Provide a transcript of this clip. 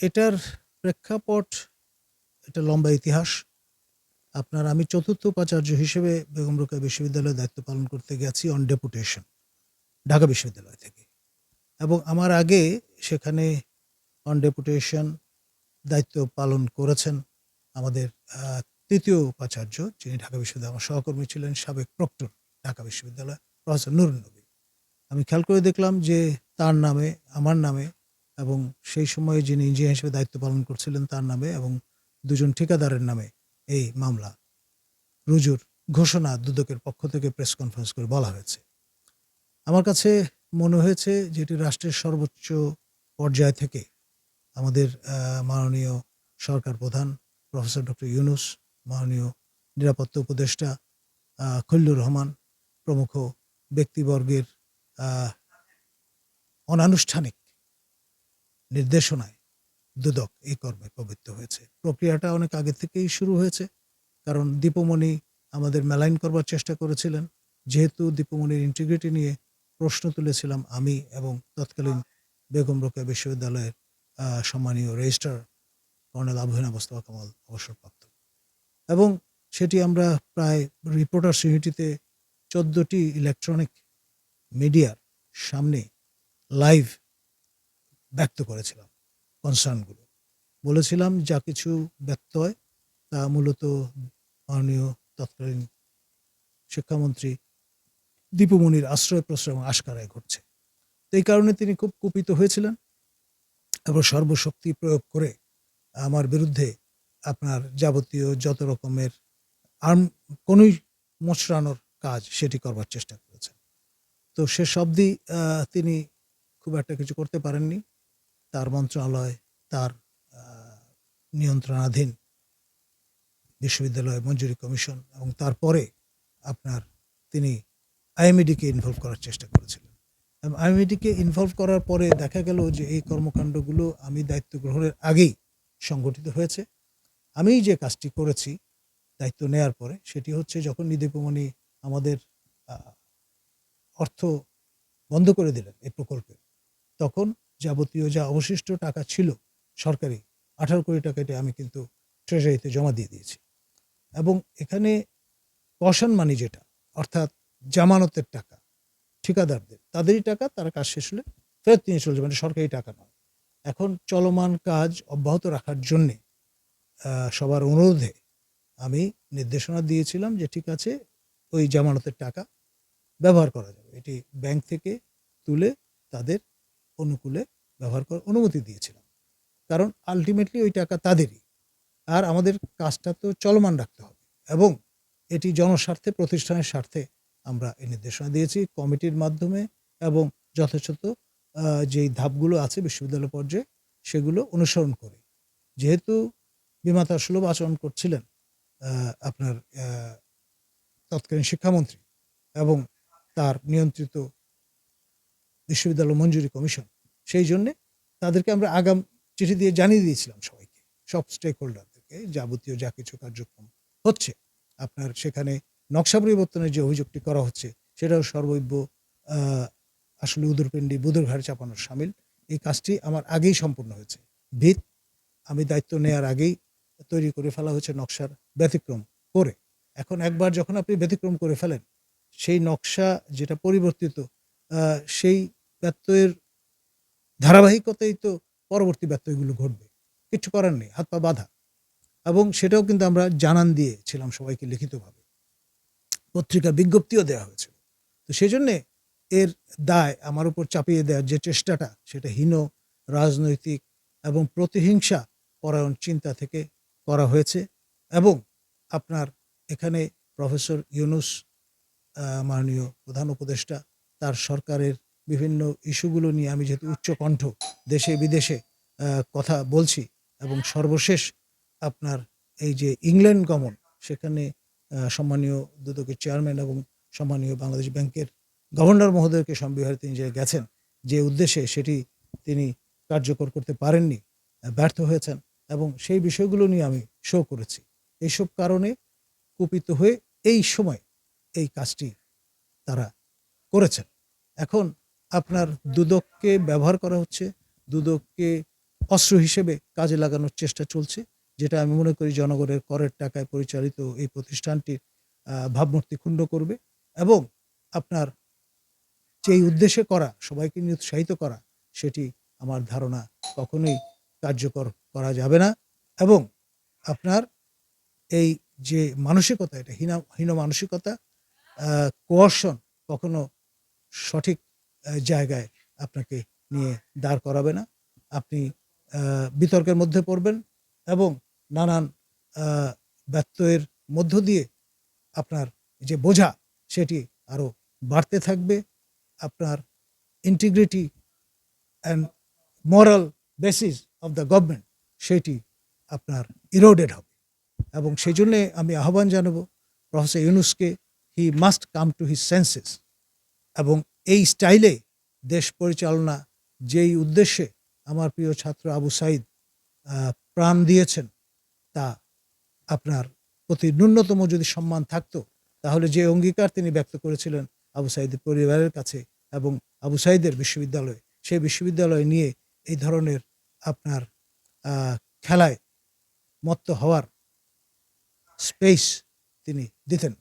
এটার প্রেক্ষাপট, এটা লম্বা ইতিহাস। আপনার আমি চতুর্থ উপাচার্য হিসেবে বেগম রোকেয়া বিশ্ববিদ্যালয়ে দায়িত্ব পালন করতে গেছি অন ডেপুটেশন ঢাকা বিশ্ববিদ্যালয় থেকে। এবং আমার আগে সেখানে অন ডেপুটেশন দায়িত্ব পালন করেছেন আমাদের তৃতীয় উপাচার্য, যিনি ঢাকা বিশ্ববিদ্যালয় আমার সহকর্মী ছিলেন, সাবেক প্রক্টর ঢাকা বিশ্ববিদ্যালয় প্রফেসর নুরুন নবী। আমি খেয়াল করে দেখলাম যে তার নামে, আমার নামে এবং সেই সময়ে যিনি ইঞ্জিনিয়ার হিসেবে দায়িত্ব পালন করছিলেন তার নামে এবং দুজন ঠিকাদারের নামে এই মামলা, রুজুর ঘোষণা দুদকের পক্ষ থেকে প্রেস কনফারেন্স করে বলা হয়েছে। আমার কাছে মনে হয়েছে যে এটি রাষ্ট্রের সর্বোচ্চ পর্যায় থেকে আমাদের মাননীয় সরকার প্রধান প্রফেসর ডক্টর ইউনুস, মাননীয় নিরাপত্তা উপদেষ্টা খলিলুর রহমান প্রমুখ ব্যক্তিবর্গের অনানুষ্ঠানিক নির্দেশনায় দুদক এই কর্মে প্রবৃত্ত হয়েছে। প্রক্রিয়াটা অনেক আগে থেকেই শুরু হয়েছে, কারণ দীপমণি আমাদের মেলাইন করবার চেষ্টা করেছিলেন। যেহেতু দীপমণির ইন্টিগ্রিটি নিয়ে প্রশ্ন তুলেছিলাম আমি এবং তৎকালীন বেগম রোকেয়া বিশ্ববিদ্যালয়ের সম্মানীয় রেজিস্ট্রার কর্নেল আবহিনা মোস্তফা কামাল অবসরপ্রাপ্ত। এবং সেটি আমরা প্রায় রিপোর্টার্স ইউনিটিতে চোদ্দটি ইলেকট্রনিক মিডিয়ার সামনে লাইভ ব্যক্ত করেছিলাম কনসার্নগুলো বলেছিলাম যা কিছু ব্যক্ত হয় তা মূলত মাননীয় তৎকালীন শিক্ষামন্ত্রী দীপমণির আশ্রয় প্রশ্রয় এবং আশকারায় ঘটছে। এই কারণে তিনি খুব কুপিত হয়েছিলেন এবং সর্বশক্তি প্রয়োগ করে আমার বিরুদ্ধে আপনার যাবতীয় যত রকমের আর্ম, কোনোই মোচড়ানোর কাজ সেটি করবার চেষ্টা করেছেন। তো সে শব্দই তিনি খুব একটা কিছু করতে পারেননি। তার মন্ত্রণালয়, তার নিয়ন্ত্রণাধীন বিশ্ববিদ্যালয়, মঞ্জুরি কমিশন এবং তারপরে আপনার তিনি আইএমইডিকে ইনভলভ করার চেষ্টা করেছিলেন। এবং আইএমইডিকে ইনভলভ করার পরে দেখা গেল যে এই কর্মকাণ্ডগুলো আমি দায়িত্ব গ্রহণের আগেই সংগঠিত হয়েছে। আমি যে কাজটি করেছি দায়িত্ব নেয়ার পরে সেটি হচ্ছে যখন নিদীপমণি আমাদের অর্থ বন্ধ করে দিলেন এই প্রকল্পে, তখন যাবতীয় যা অবশিষ্ট টাকা ছিল সরকারি, আঠারো কোটি টাকা এটি আমি কিন্তু ট্রেজারিতে জমা দিয়ে দিয়েছি। এবং এখানে কশন মানি যেটা, অর্থাৎ জামানতের টাকা, ঠিকাদারদের, তাদেরই টাকা, তারা কাজ শেষ হলে ফেরত নিয়ে চলে যাবে মানে সরকারি টাকা নয়। এখন চলমান কাজ অব্যাহত রাখার জন্যে সবার অনুরোধে আমি নির্দেশনা দিয়েছিলাম যে ঠিক আছে, ওই জামানতের টাকা ব্যবহার করা যাবে। এটি ব্যাংক থেকে তুলে তাদের অনুকূলে ব্যবহার করার অনুমতি দিয়েছিলাম। কারণ আলটিমেটলি ওই টাকা তাদেরই। আর আমাদের কাজটা তো চলমান রাখতে হবে এবং এটি জনস্বার্থে, প্রতিষ্ঠানের স্বার্থে আমরা এই নির্দেশনা দিয়েছি কমিটির মাধ্যমে এবং যথাযথ যেই ধাপগুলো আছে বিশ্ববিদ্যালয় পর্যায়ে সেগুলো অনুসরণ করে। যেহেতু বিমাতা সুলভ আচরণ করছিলেন আপনার তৎকালীন শিক্ষামন্ত্রী এবং তার নিয়ন্ত্রিত বিশ্ববিদ্যালয় মঞ্জুরি কমিশন। সেই জন্যে তাদেরকে আমরা আগাম চিঠি দিয়ে জানিয়ে দিয়েছিলাম সবাইকে, সব স্টেক হোল্ডারদেরকে যাবতীয় যা কিছু কার্যক্রম হচ্ছে। আপনার সেখানে নকশা পরিবর্তনের যে অভিযোগটি করা হচ্ছে, সেটাও সর্বৈব আসলে উদুরপিণ্ডি বুধুর ঘাড়ে চাপানোর সামিল। এই কাজটি আমার আগেই সম্পূর্ণ হয়েছে। ভিত আমি দায়িত্ব নেয়ার আগেই তৈরি করে ফেলা হয়েছে নকশার ব্যতিক্রম করে। এখন একবার যখন আপনি ব্যতিক্রম করে ফেলেন, সেই নকশা যেটা পরিবর্তিত সেই ব্যত্যয়ের ধারাবাহিকতাই তো পরবর্তী ব্যত্যয়গুলো ঘটবে। কিছু করার নেই, হাত পা বাঁধা। এবং সেটাও কিন্তু আমরা জানান দিয়েছিলাম সবাইকে লিখিতভাবে। পত্রিকা বিজ্ঞপ্তিও দেওয়া হয়েছিল। তো সেই জন্যে এর দায় আমার উপর চাপিয়ে দেওয়ার যে চেষ্টাটা, সেটা হীন, রাজনৈতিক এবং প্রতিহিংসা পরায়ণ চিন্তা থেকে করা হয়েছে। এবং আপনার এখানে প্রফেসর ইউনুস মাননীয় প্রধান উপদেষ্টা, তার সরকারের বিভিন্ন ইস্যুগুলো নিয়ে আমি যেহেতু উচ্চকণ্ঠ দেশে বিদেশে কথা বলছি এবং সর্বশেষ আপনার এই যে ইংল্যান্ড গমন, সেখানে সম্মানীয় দুদকের চেয়ারম্যান এবং সম্মানীয় বাংলাদেশ ব্যাংকের গভর্নর মহোদয়কে সম্বিহারে তিনি যে গেছেন, যে উদ্দেশ্যে সেটি তিনি কার্যকর করতে পারেননি ব্যর্থ হয়েছেন এবং সেই বিষয়গুলো নিয়ে আমি শো করেছি। এইসব কারণে কুপিত হয়ে এই সময় এই কাজটি তারা করেছেন। এখন আপনার দুদককে ব্যবহার করা হচ্ছে, দুদককে অস্ত্র হিসেবে কাজে লাগানোর চেষ্টা চলছে, যেটা আমি মনে করি জনগণের করের টাকায় পরিচালিত এই প্রতিষ্ঠানটির ভাবমূর্তি ক্ষুণ্ণ করবে এবং আপনার যেই উদ্দেশ্যে করা, সবাইকে নিয়ে উৎসাহিত করা, সেটি আমার ধারণা কখনোই কার্যকর করা যাবে না এবং আপনার এই যে মানসিকতা, এটা হীন হীন মানসিকতা কোয়ার্শন কখনো সঠিক জায়গায় আপনাকে নিয়ে দাঁড় করাবে না। আপনি বিতর্কের মধ্যে পড়বেন এবং নানান ব্যত্যয়ের মধ্য দিয়ে আপনার যে বোঝা সেটি আরও বাড়তে থাকবে। আপনার integrity and moral basis of the government সেটি আপনার ইরোডেড হবে এবং সেই জন্যে আমি আহ্বান জানাব প্রফেসর ইউনুসকে he must come to his senses এবং এই স্টাইলে দেশ পরিচালনা, যেই উদ্দেশ্যে আমার প্রিয় ছাত্র আবু সাইদ প্রাণ দিয়েছেন, তা আপনার প্রতি ন্যূনতম যদি সম্মান থাকতো, তাহলে যে অঙ্গীকার তিনি ব্যক্ত করেছিলেন আবু সাইদের পরিবারের কাছে এবং আবু সাইদের বিশ্ববিদ্যালয়ে সেই বিশ্ববিদ্যালয় নিয়ে এই ধরনের আপনার খেলায় মত্ত হওয়ার স্পেস তিনি দিতেন।